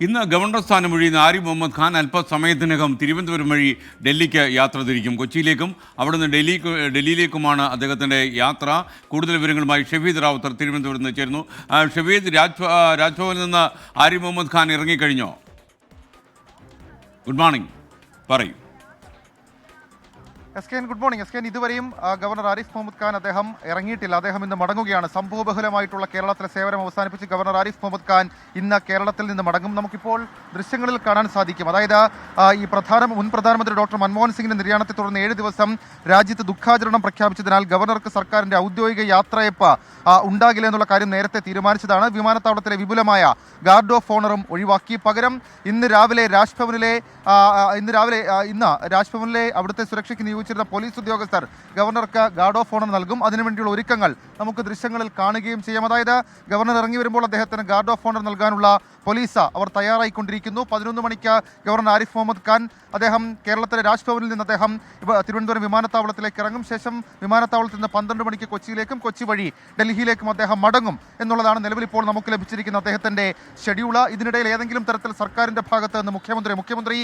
ഇന്ന് ഗവർണർ സ്ഥാനം ഒഴിയുന്ന ആരിഫ് മുഹമ്മദ് ഖാൻ അല്പസമയത്തിനകം തിരുവനന്തപുരം വഴി ഡൽഹിക്ക് യാത്ര തിരിക്കും. കൊച്ചിയിലേക്കും അവിടുന്ന് ഡൽഹി ഡൽഹിയിലേക്കുമാണ് അദ്ദേഹത്തിന്റെ യാത്ര. കൂടുതൽ വിവരങ്ങളുമായി ഷഫീദ് റാവുത്തർ തിരുവനന്തപുരത്ത് നിന്ന് ചേരുന്നു. ഷഫീദ് രാജ് ആ, രാജ്ഭവനിൽ നിന്ന് ആരിഫ് മുഹമ്മദ് ഖാൻ ഇറങ്ങിക്കഴിഞ്ഞോ? Good morning. പറയൂ. S K N good morning S K N ഇതുവരെയും ഗവർണർ ആരിഫ് മുഹമ്മദ് ഖാൻ അദ്ദേഹം ഇറങ്ങിയിട്ടില്ല. അദ്ദേഹം ഇന്ന് മടങ്ങുകയാണ്. സംഭവബഹുലമായിട്ടുള്ള കേരളത്തിലെ സേവനം അവസാനിപ്പിച്ച് ഗവർണർ ആരിഫ് മുഹമ്മദ് ഖാൻ ഇന്ന് കേരളത്തിൽ നിന്ന് മടങ്ങും. നമുക്കിപ്പോൾ ദൃശ്യങ്ങളിൽ കാണാൻ സാധിക്കും. അതായത് ഈ പ്രധാന മുൻ പ്രധാനമന്ത്രി ഡോക്ടർ മൻമോഹൻ സിംഗിന്റെ നിര്യാണത്തെ തുടർന്ന് ഏഴ് ദിവസം രാജ്യത്ത് ദുഃഖാചരണം പ്രഖ്യാപിച്ചതിനാൽ ഗവർണർക്ക് സർക്കാരിന്റെ ഔദ്യോഗിക യാത്രയപ്പ് ഉണ്ടാകില്ല എന്നുള്ള കാര്യം നേരത്തെ തീരുമാനിച്ചതാണ്. വിമാനത്താവളത്തിലെ വിപുലമായ ഗാർഡ് ഓഫ് ഓണറും ഒഴിവാക്കി. പകരം ഇന്ന് രാവിലെ രാജ്ഭവനിലെ ഇന്ന് രാവിലെ ഇന്ന് രാജ്ഭവനിലെ അവിടുത്തെ സുരക്ഷയ്ക്ക് നിയോഗിച്ചിരുന്ന പോലീസ് ഉദ്യോഗസ്ഥർ ഗവർണർക്ക് ഗാർഡ് ഓഫ് ഓണർ നൽകും. അതിനുവേണ്ടിയുള്ള ഒരുക്കങ്ങൾ നമുക്ക് ദൃശ്യങ്ങളിൽ കാണുകയും ചെയ്യാം. അതായത് ഗവർണർ ഇറങ്ങി വരുമ്പോൾ അദ്ദേഹത്തിന് ഗാർഡ് ഓഫ് ഓണർ നൽകാനുള്ള പോലീസ് അവർ തയ്യാറായിക്കൊണ്ടിരിക്കുന്നു. പതിനൊന്ന് മണിക്ക് ഗവർണർ ആരിഫ് മുഹമ്മദ് ഖാൻ അദ്ദേഹം കേരളത്തിലെ രാജ്ഭവനിൽ നിന്ന് അദ്ദേഹം തിരുവനന്തപുരം വിമാനത്താവളത്തിലേക്ക് ഇറങ്ങും. ശേഷം വിമാനത്താവളത്തിൽ നിന്ന് പന്ത്രണ്ട് മണിക്ക് കൊച്ചിയിലേക്കും കൊച്ചി വഴി ഡൽഹിയിലേക്കും അദ്ദേഹം മടങ്ങും എന്നുള്ളതാണ് നിലവിൽ ഇപ്പോൾ നമുക്ക് ലഭിച്ചിരിക്കുന്ന അദ്ദേഹത്തിന്റെ ഷെഡ്യൂൾ ഇതിനിടയിൽ ഏതെങ്കിലും തരത്തിൽ സർക്കാരിന്റെ ഭാഗത്ത് നിന്ന് മുഖ്യമന്ത്രി മുഖ്യമന്ത്രി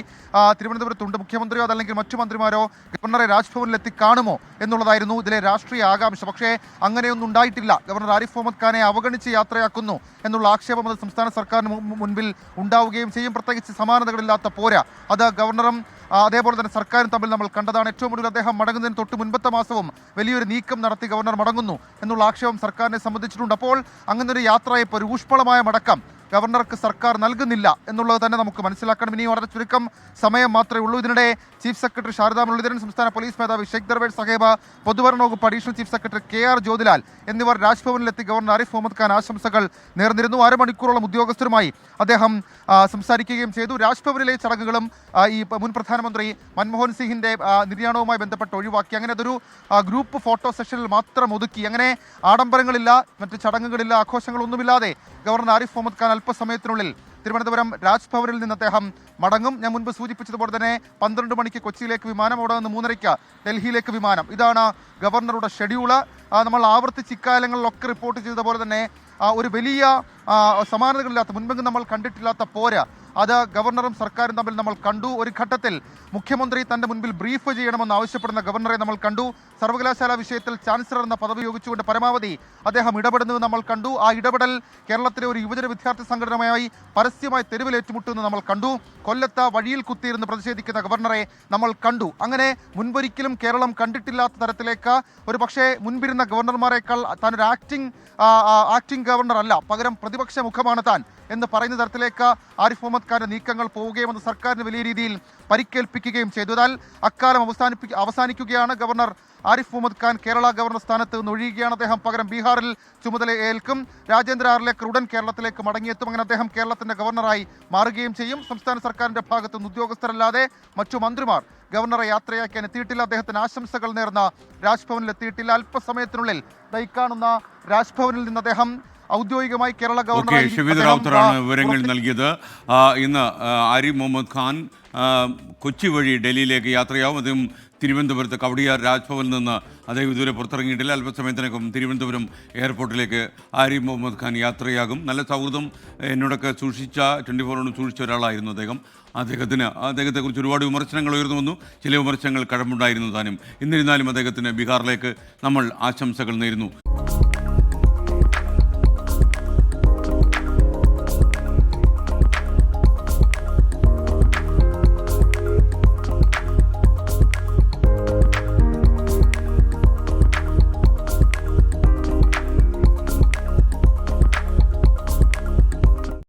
തിരുവനന്തപുരത്തുണ്ട്. മുഖ്യമന്ത്രിയോ അതല്ലെങ്കിൽ മറ്റു മന്ത്രിമാരോ ഗവർണറെ രാജ്ഭവനിലെത്തി കാണുമോ എന്നുള്ളതായിരുന്നു ഇതിലെ രാഷ്ട്രീയ ആകാംക്ഷ. പക്ഷേ അങ്ങനെയൊന്നും ഉണ്ടായിട്ടില്ല. ഗവർണർ ആരിഫ് മുഹമ്മദ് ഖാനെ അവഗണിച്ച് യാത്രയാക്കുന്നു എന്നുള്ള ആക്ഷേപം അത് സംസ്ഥാന സർക്കാരിന് മുൻപിൽ ഉണ്ടാവുകയും ചെയ്യും. പ്രത്യേകിച്ച് സമാനതകളില്ലാത്ത പോരാ. അത് ഗവർണറും അതേപോലെ തന്നെ സർക്കാരും തമ്മിൽ നമ്മൾ കണ്ടതാണ്. ഏറ്റവും ഒടുവിൽ അദ്ദേഹം മടങ്ങുന്നതിന് തൊട്ട് മുൻപത്തെ മാസവും വലിയൊരു നീക്കം നടത്തി ഗവർണർ മടങ്ങുന്നു എന്നുള്ള ആക്ഷേപം സർക്കാരിനെ സംബന്ധിച്ചിട്ടുണ്ട്. അപ്പോൾ അങ്ങനെ ഒരു യാത്രയപ്പ് ഒരു ഊഷ്മളമായ മടക്കം ഗവർണർക്ക് സർക്കാർ നൽകുന്നില്ല എന്നുള്ളത് തന്നെ നമുക്ക് മനസ്സിലാക്കണം. ഇനി വളരെ ചുരുക്കം സമയം മാത്രമേ ഉള്ളൂ. ഇതിനിടെ ചീഫ് സെക്രട്ടറി ശാരദാ മുരളീധരൻ സംസ്ഥാന പോലീസ് മേധാവി ഷെയ്ഖ് ദർവേഡ് സഹേബ പൊതുഭരണ വകുപ്പ് additional chief secretary K R Jyothilal എന്നിവർ രാജ്ഭവനിലെത്തി ഗവർണർ ആരിഫ് മുഹമ്മദ് ഖാൻ ആശംസകൾ നേർന്നിരുന്നു. അരമണിക്കൂറോളം ഉദ്യോഗസ്ഥരുമായി അദ്ദേഹം സംസാരിക്കുകയും ചെയ്തു. രാജ്ഭവനിലെ ചടങ്ങുകളും ഈ മുൻ പ്രധാനമന്ത്രി മൻമോഹൻ സിംഗിന്റെ നിര്യാണവുമായി ബന്ധപ്പെട്ട് ഒഴിവാക്കി. അങ്ങനെ അതൊരു ഗ്രൂപ്പ് ഫോട്ടോ സെഷനിൽ മാത്രം ഒതുക്കി. അങ്ങനെ ആഡംബരങ്ങളില്ല മറ്റ് ചടങ്ങുകളില്ല ആഘോഷങ്ങളൊന്നുമില്ലാതെ ഗവർണർ ആരിഫ് മുഹമ്മദ് ഖാൻ അല്പസമയത്തിനുള്ളിൽ തിരുവനന്തപുരം രാജ്ഭവനിൽ നിന്ന് അദ്ദേഹം മടങ്ങും. ഞാൻ മുൻപ് സൂചിപ്പിച്ചതുപോലെ തന്നെ പന്ത്രണ്ട് മണിക്ക് കൊച്ചിയിലേക്ക് വിമാനം അവിടെ നിന്ന് മൂന്നരയ്ക്ക് ഡൽഹിയിലേക്ക് വിമാനം. ഇതാണ് ഗവർണറുടെ ഷെഡ്യൂൾ. നമ്മൾ ആവർത്തിച്ച് ഇക്കാലങ്ങളിലൊക്കെ റിപ്പോർട്ട് ചെയ്തതുപോലെ തന്നെ ഒരു വലിയ സമാനതകളില്ലാത്ത മുൻപെങ്കിലും നമ്മൾ കണ്ടിട്ടില്ലാത്ത പോരാ അത് ഗവർണറും സർക്കാരും തമ്മിൽ നമ്മൾ കണ്ടു. ഒരു ഘട്ടത്തിൽ മുഖ്യമന്ത്രി തന്റെ മുൻപിൽ ബ്രീഫ് ചെയ്യണമെന്ന് ആവശ്യപ്പെടുന്ന ഗവർണറെ നമ്മൾ കണ്ടു. സർവകലാശാല വിഷയത്തിൽ ചാൻസലർ എന്ന പദവി യോഗിച്ചുകൊണ്ട് പരമാവധി അദ്ദേഹം ഇടപെടുന്നത് നമ്മൾ കണ്ടു. ആ ഇടപെടൽ കേരളത്തിലെ ഒരു യുവജന വിദ്യാർത്ഥി സംഘടനയുമായി പരസ്യമായി തെരുവിൽ ഏറ്റുമുട്ടുന്നത് നമ്മൾ കണ്ടു. കൊല്ലത്ത് വഴിയിൽ കുത്തിയിരുന്ന് പ്രതിഷേധിക്കുന്ന ഗവർണറെ നമ്മൾ കണ്ടു. അങ്ങനെ മുൻപൊരിക്കലും കേരളം കണ്ടിട്ടില്ലാത്ത തരത്തിലേക്ക് ഒരു പക്ഷേ മുൻപിരുന്ന ഗവർണർമാരെക്കാൾ താനൊരു ആക്ടിംഗ് ആക്ടിംഗ് ഗവർണർ അല്ല. പകരം പ്രതിപക്ഷ മുഖമാണ് താൻ. എന്ന് പറയുന്ന തരത്തിലേക്ക് ആരിഫ് മുഹമ്മദ് ഖാന്റെ നീക്കങ്ങൾ പോവുകയും അത് സർക്കാരിന് വലിയ രീതിയിൽ പരിക്കേൽപ്പിക്കുകയും ചെയ്തു. എന്നാൽ അക്കാലം അവസാനിപ്പി അവസാനിക്കുകയാണ് ഗവർണർ ആരിഫ് മുഹമ്മദ് ഖാൻ കേരള ഗവർണർ സ്ഥാനത്ത് നിന്ന് ഒഴിയുകയാണ് അദ്ദേഹം. പകരം ബീഹാറിൽ ചുമതല ഏൽക്കും. രാജേന്ദ്ര ആറിലേക്ക് ഉടൻ കേരളത്തിലേക്ക് മടങ്ങിയെത്തും. അങ്ങനെ അദ്ദേഹം കേരളത്തിന്റെ ഗവർണറായി മാറുകയും ചെയ്യും. സംസ്ഥാന സർക്കാരിന്റെ ഭാഗത്തു നിന്ന് ഉദ്യോഗസ്ഥരല്ലാതെ മറ്റു മന്ത്രിമാർ ഗവർണറെ യാത്രയാക്കാൻ എത്തിയിട്ടില്ല. അദ്ദേഹത്തിന് ആശംസകൾ നേർന്ന രാജ്ഭവനിൽ എത്തിയിട്ടില്ല. അല്പസമയത്തിനുള്ളിൽ തൈക്കാണുന്ന കാണുന്ന രാജ്ഭവനിൽ നിന്ന് അദ്ദേഹം ഔദ്യോഗികമായി കേരള ഗവർണർ റാവുത്തറാണ് വിവരങ്ങൾ നൽകിയത്. ഇന്ന് ആ, ആരിഫ് മുഹമ്മദ് ഖാൻ കൊച്ചി വഴി ഡൽഹിയിലേക്ക് യാത്രയാവും. അദ്ദേഹം തിരുവനന്തപുരത്ത് കവടിയാർ രാജ്ഭവനിൽ നിന്ന് അദ്ദേഹം ഇതുവരെ പുറത്തിറങ്ങിയിട്ടില്ല. അല്പസമയത്തിനകം തിരുവനന്തപുരം എയർപോർട്ടിലേക്ക് ആരി മുഹമ്മദ് ഖാൻ യാത്രയാകും. നല്ല സൗഹൃദം എന്നോടൊക്കെ സൂക്ഷിച്ച ട്വന്റി ഫോറോട് സൂക്ഷിച്ച ഒരാളായിരുന്നു അദ്ദേഹം. അദ്ദേഹത്തിന് അദ്ദേഹത്തെക്കുറിച്ച് ഒരുപാട് വിമർശനങ്ങൾ ഉയർന്നു വന്നു. ചില വിമർശനങ്ങൾ കഴമ്പുണ്ടായിരുന്നു താനും. എന്നിരുന്നാലും അദ്ദേഹത്തിന് ബീഹാറിലേക്ക് നമ്മൾ ആശംസകൾ നേരുന്നു.